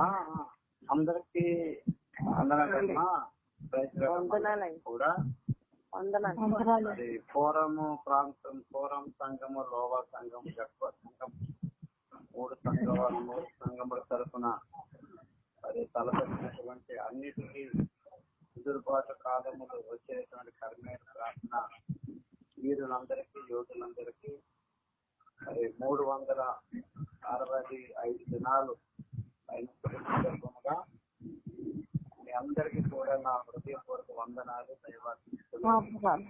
ఆ, ఆ, అందరికి. కూడా. ఫోరము ప్రాంతం ఫోరం సంఘము లోవా సంఘం జక్వ సంఘం మూడు సంఘాలు మూడు సంఘముల తరఫున అది తలపెట్టినటువంటి అన్నిటికీ ఎదురుబాటు కాలములు వచ్చేటువంటి కర్మేణ ప్రార్థన వీరులందరికీ యోగులందరికీ మరి మూడు వందల అరవై ఐదు దినాలు అయిన మీ అందరికీ కూడా నా హృదయపూర్వక వందనాలు దైవాశీస్సులు వందనాలు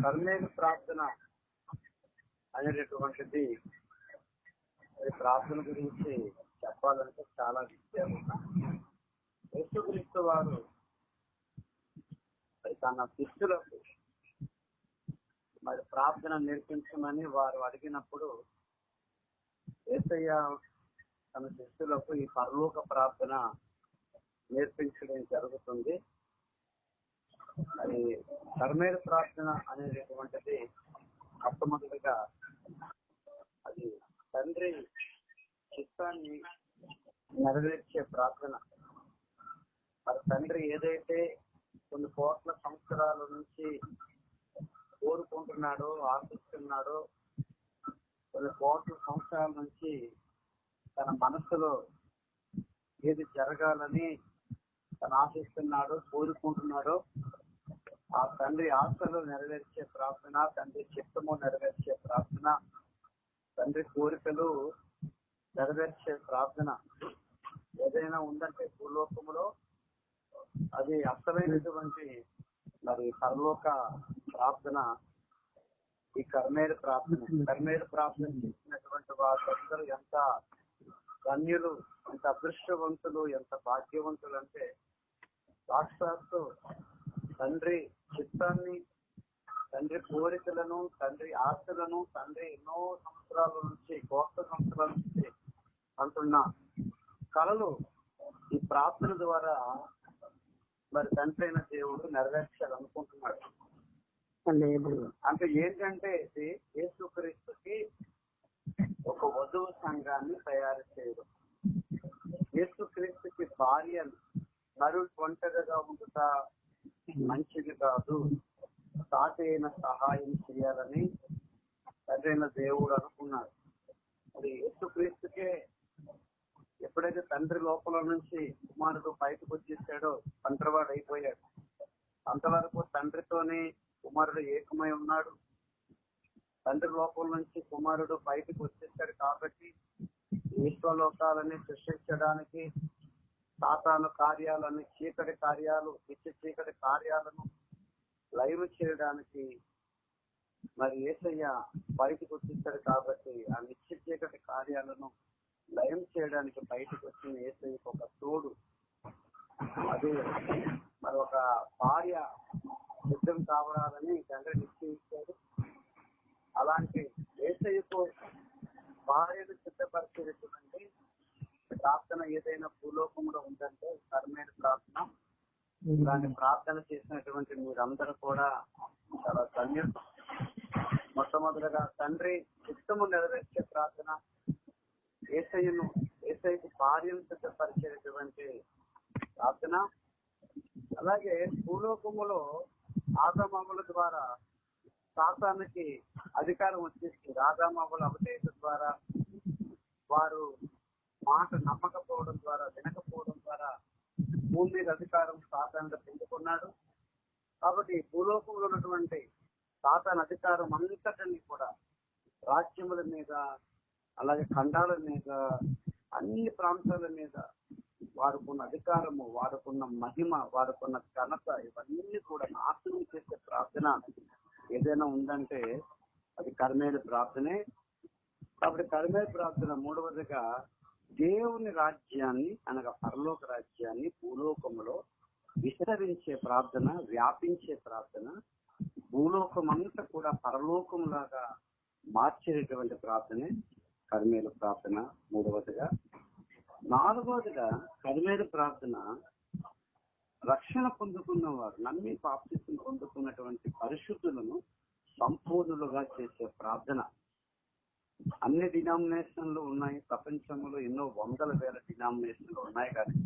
కర్మేలు ప్రార్థన అనేటటువంటిది ప్రార్థన గురించి చెప్పాలంటే చాలా విషయాలు ఉన్నాయి యేసుక్రీస్తు వారు తన శిష్యులకు మరి ప్రార్థన నేర్పించమని వారు అడిగినప్పుడు ఏసయ్య తన శిష్యులకు ఈ పరలోక ప్రార్థన నేర్పించడం జరుగుతుంది. అది కర్మేర ప్రార్థన అనేటటువంటిది మొట్టమొదటిగా అది తండ్రి చిత్తాన్ని నెరవేర్చే ప్రార్థన. మరి తండ్రి ఏదైతే కొన్ని కోట్ల సంవత్సరాల నుంచి కోరుకుంటున్నాడో ఆశిస్తున్నాడో కోట్ల సంవత్సరాల నుంచి తన మనసులో ఏది జరగాలని తను ఆశిస్తున్నాడో కోరుకుంటున్నాడో ఆ తండ్రి ఆశలు నెరవేర్చే ప్రార్థన తండ్రి చిత్తము నెరవేర్చే ప్రార్థన తండ్రి కోరికలు నెరవేర్చే ప్రార్థన ఏదైనా ఉందంటే భూలోకములో అది అసలైనటువంటి మరి పరలోక ప్రార్థన ఈ కర్మేరు ప్రార్థన కర్మేరు ప్రార్థన చేసినటువంటి వారందరూ ఎంత ధన్యులు ఎంత అదృష్టవంతులు ఎంత భాగ్యవంతులు అంటే సాక్షాత్తు తండ్రి చిత్తాన్ని తండ్రి కోరికలను తండ్రి ఆశలను తండ్రి ఎన్నో సంవత్సరాల నుంచి కోట్ల సంవత్సరాల నుంచి అంటున్న. కళలు ఈ ప్రార్థన ద్వారా మరి తండ్రి అయిన దేవుడు నెరవేర్చాలనుకుంటున్నాడు. లేదు అంటే ఏంటంటే ఇది యేసుక్రీస్తుకి ఒక వధువు సంఘాన్ని తయారు చేయడం. యేసుక్రీస్తుకి భార్య నరు ఒంటరిగా ఉంటా మంచిది కాదు. సాటి సహాయం చేయాలని తండ్రైన దేవుడు అనుకున్నాడు. అది యేసుక్రీస్తుకే ఎప్పుడైతే తండ్రి లోపల నుంచి కుమారుడు బయటకు వచ్చేసాడో తండ్రివాడు అయిపోయాడు అంతవరకు తండ్రితోనే కుమారుడు ఏకమై ఉన్నాడు. తండ్రి లోపల నుంచి కుమారుడు బయటకు వచ్చేసాడు కాబట్టి విశ్వలోకాలని సృష్టించడానికి సాతాను కార్యాలని చీకటి కార్యాలు నిత్య చీకటి కార్యాలను లైవ్ చేయడానికి మరి ఏసయ్య బయటకు వచ్చేసాడు కాబట్టి ఆ నిత్య చీకటి కార్యాలను లయం చేయడానికి బయటకు వచ్చిన ఏసయ్యకు ఒక తోడు అది మరి ఒక భార్య సిద్ధం కావాలని తండ్రి నిశ్చయించాడు అలాంటి ఏసయ్యకు భార్యను సిద్ధపరిచేటటువంటి ప్రార్థన ఏదైనా భూలోకంలో ఉందంటే కర్మేణ ప్రార్థన ఇలాంటి ప్రార్థన చేసినటువంటి మీరందరూ కూడా చాలా ధన్యులు. మొట్టమొదటిగా తండ్రి చిత్తము నెరవేర్చే ప్రార్థన ఏసయ్యను ఏసైకి భార్యను సిద్ధపరిచేటటువంటి ప్రార్థన అలాగే భూలోకములో ఆగమముల ద్వారా శాతానికి అధికారం వచ్చేసింది. ఆగమముల అవటేయడం ద్వారా వారు మాట నమ్మకపోవడం ద్వారా వినకపోవడం ద్వారా భూమి మీద అధికారం సాధారణంగా పెంచుకున్నాడు కాబట్టి భూలోకంలో ఉన్నటువంటి సాతాన్ అధికారం అంతటిని కూడా రాజ్యముల మీద అలాగే ఖండాల మీద అన్ని ప్రాంతాల మీద వారుకున్న అధికారము వారుకున్న మహిమ వారుకున్న ఘనత ఇవన్నీ కూడా నాశనం చేసే ప్రార్థన ఏదైనా ఉందంటే అది కర్మేలు ప్రార్థనే. కాబట్టి కర్మేలు ప్రార్థన మూడవదిగా దేవుని రాజ్యాన్ని అనగా పరలోక రాజ్యాన్ని భూలోకములో విస్తరించే ప్రార్థన వ్యాపించే ప్రార్థన భూలోకం అంతా కూడా పరలోకం లాగా మార్చేటటువంటి ప్రార్థనే కర్మేలు ప్రార్థన మూడవదిగా. నాలుగవదిగా కర్మేలు ప్రార్థన రక్షణ పొందుకున్న వారు నమ్మి పాప్తిని పొందుకున్నటువంటి పరిశుద్ధులను సంపూర్ణులుగా చేసే ప్రార్థన. అన్ని డినామినేషన్లు ఉన్నాయి. ప్రపంచంలో ఎన్నో వందల వేల డినామినేషన్లు ఉన్నాయి కానీ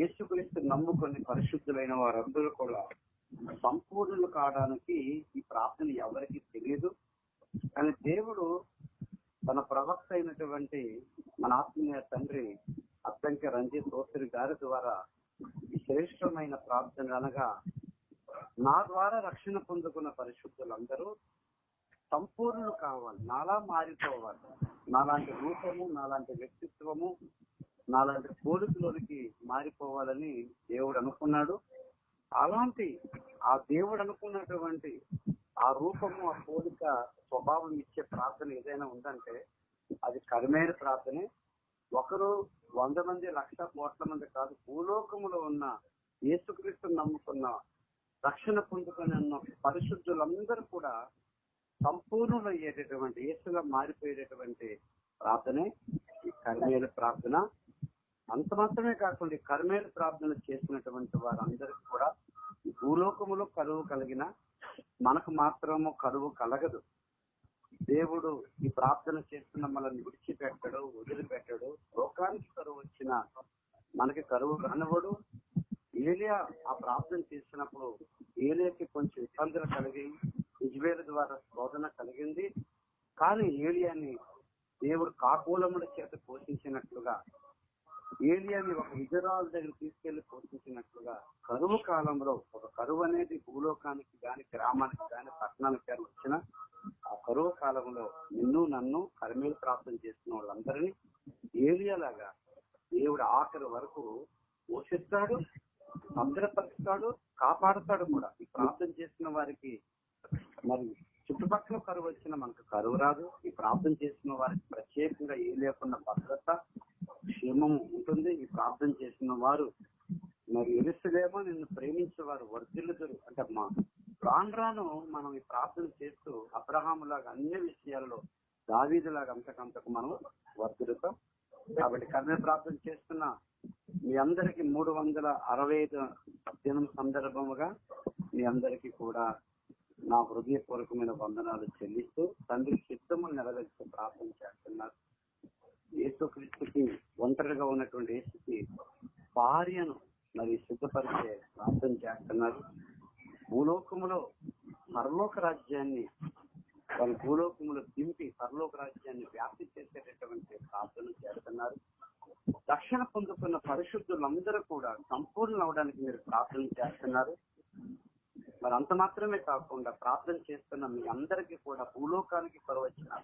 యేసుక్రీస్తు నమ్ముకొని పరిశుద్ధులైన వారందరూ కూడా సంపూర్ణులు కావడానికి ఈ ప్రార్థన ఎవరికి తెలియదు. కానీ దేవుడు తన ప్రవక్త అయినటువంటి మన ఆత్మీయ తండ్రి అద్దంకి రంజిత్ సోదరి గారి ద్వారా ఈ శ్రేష్టమైన ప్రార్థన అనగా నా ద్వారా రక్షణ పొందుకున్న పరిశుద్ధులందరూ సంపూర్ణులు కావాలి. నాలా మారిపోవాలి. నాలాంటి రూపము నాలాంటి వ్యక్తిత్వము నాలాంటి పోలికలోనికి మారిపోవాలని దేవుడు అనుకున్నాడు. అలాంటి ఆ దేవుడు అనుకున్నటువంటి ఆ రూపము ఆ పోలిక స్వభావం ఇచ్చే ప్రార్థన ఏదైనా ఉందంటే అది కరిమేర ప్రార్థనే. ఒకరు వంద మంది లక్ష కోట్ల మంది కాదు భూలోకములో ఉన్న యేసుక్రీస్తు నమ్ముకున్న రక్షణ పొందుకుని ఉన్న పరిశుద్ధులందరూ కూడా సంపూర్ణులు అయ్యేటటువంటి యేసుగా మారిపోయేటటువంటి ప్రార్థనే ఈ కర్మేల ప్రార్థన. అంత మాత్రమే కాకుండా కర్మేలు కర్మేల ప్రార్థన చేసినటువంటి వారందరికీ కూడా భూలోకములో కరువు కలిగిన మనకు మాత్రము కరువు కలగదు. దేవుడు ఈ ప్రార్థన చేస్తున్న మనల్ని విడిచిపెట్టడు వదిలిపెట్టడు. లోకానికి కరువు వచ్చిన మనకి కరువు కనవడు ఏలియా ఆ ప్రార్థన చేసినప్పుడు ఏలియాకి కొంచెం ఇబ్బందులు కలిగి ఇజ్వేల్ ద్వారా శోధన కలిగింది. కానీ ఏలియాని దేవుడు కాకూలముల చేత పోషించినట్లుగా ఏలియాని ఒక విజరాల దగ్గర తీసుకెళ్ళి పోషించినట్లుగా కరువు కాలంలో ఒక కరువు అనేది భూలోకానికి గాని గ్రామానికి గాని పట్టణానికి గాని వచ్చిన ఆ కరువు కాలంలో నిన్ను నన్ను కర్మీలు ప్రాప్తం చేసిన వాళ్ళందరినీ ఏలియాలాగా దేవుడు ఆఖరి వరకు పోషిస్తాడు భద్రపరుస్తాడు కాపాడుతాడు కూడా. ఈ ప్రార్థన చేసిన వారికి మరి చుట్టుపక్కల కరువు వచ్చిన మనకు కరువు రాదు. ఈ ప్రార్థన చేసిన వారికి ప్రత్యేకంగా ఏ లేకుండా భద్రత క్షేమం ఉంటుంది. ఈ ప్రార్థన చేసిన వారు మరి ఎరుసలేమో నిన్ను ప్రేమించేవారు వర్ధిల్లుదురు. అంటే మా రాను రాను మనం ఈ ప్రార్థన చేస్తూ అబ్రహాములాగా అన్ని విషయాల్లో దావీదులాగా అంతకంతకు మనం వర్ధిల్లుతాం. కాబట్టి కర్ణ ప్రార్థన చేస్తున్న మీ అందరికి మూడు వందల అరవై ఐదు దినం సందర్భముగా మీ అందరికీ కూడా నా హృదయపూర్వకమైన వందనాలు చెల్లిస్తూ తండ్రి చిత్తము నెరవేర్చు ప్రార్థన చేస్తున్నారు. యేసుక్రీస్తుకి ఒంటరిగా ఉన్నటువంటి యేసుకి భార్యను మరి సిద్ధపరిచే ప్రార్థన చేస్తున్నారు. భూలోకములో పరలోక రాజ్యాన్ని వాళ్ళ భూలోకములు దింపి పరలోక రాజ్యాన్ని వ్యాప్తి చేసేటటువంటి ప్రార్థన చేస్తున్నారు. రక్షణ పొందుతున్న పరిశుద్ధులందరూ కూడా సంపూర్ణ అవడానికి మీరు ప్రార్థన చేస్తున్నారు. మరి అంత మాత్రమే కాకుండా ప్రార్థన చేస్తున్న మీ అందరికీ కూడా భూలోకానికి కరువచ్చిన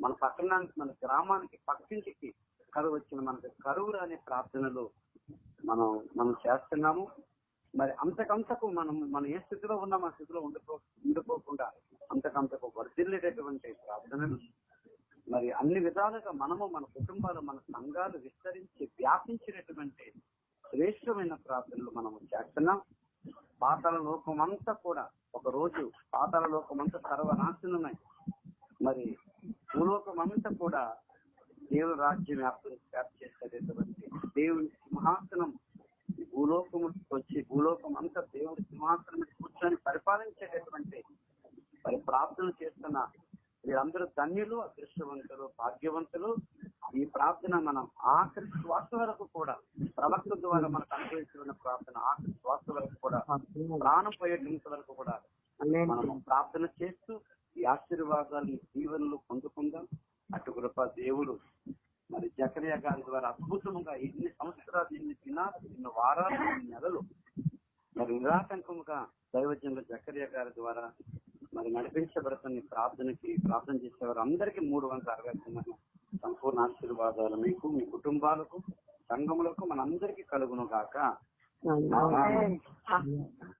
మన పట్టణానికి మన గ్రామానికి పక్కింటికి కరువు వచ్చిన మనకి కరువు అనే ప్రార్థనలు మనం మనం చేస్తున్నాము. మరి అంతకంతకు మనం మనం ఏ స్థితిలో ఉన్నాం ఆ స్థితిలో ఉండిపో ఉండిపోకుండా అంతకంతకు వర్ధిల్లేటటువంటి ప్రార్థనలు. మరి అన్ని విధాలుగా మనము మన కుటుంబాలు మన సంఘాలు విస్తరించి వ్యాపించినటువంటి శ్రేష్టమైన ప్రార్థనలు మనము చేస్తున్నాం. పాతాల లోకమంతా కూడా ఒక రోజు పాతాల లోకమంతా సర్వనాశనమై మరి భూలోకం అంతా కూడా దేవుని రాజ్యం వ్యాప్తి చేసేటటువంటి దేవుని సింహాసనం ఈ వచ్చి భూలోకం అంతా దేవుడి సింహాసనం కూర్చొని పరిపాలించేటటువంటి మరి ప్రార్థన చేస్తున్న వీరందరూ ధన్యులు అదృష్టవంతులు భాగ్యవంతులు. ఈ ప్రార్థన మనం ఆఖరి శ్వాస వరకు కూడా ప్రవక్త ద్వారా మనకు అనుభవించిన ప్రార్థన ఆఖరి శ్వాస వరకు కూడా ప్రాణం పోయేటంత వరకు కూడా మనం ప్రార్థన చేస్తూ ఈ ఆశీర్వాదాలని దీవెనలు పొందుకుందాం. అటు కృప దేవుడు మరి జకరియా గారి ద్వారా అద్భుతముగా ఎన్ని సంవత్సరాలు ఎన్ని దినాలు ఎన్ని వారాలు ఎన్ని నెలలు మరి నిరాటంకముగా దైవజనుల జకరియా గారి ద్వారా మరి నడిపించబడుతున్న ప్రార్థనకి ప్రార్థన చేసేవారు. అందరికీ మూడు వందల అరవై తొమ్మిది సంపూర్ణ ఆశీర్వాదాలు. మీకు మీ కుటుంబాలకు సంఘములకు మనందరికీ కలుగును గాక.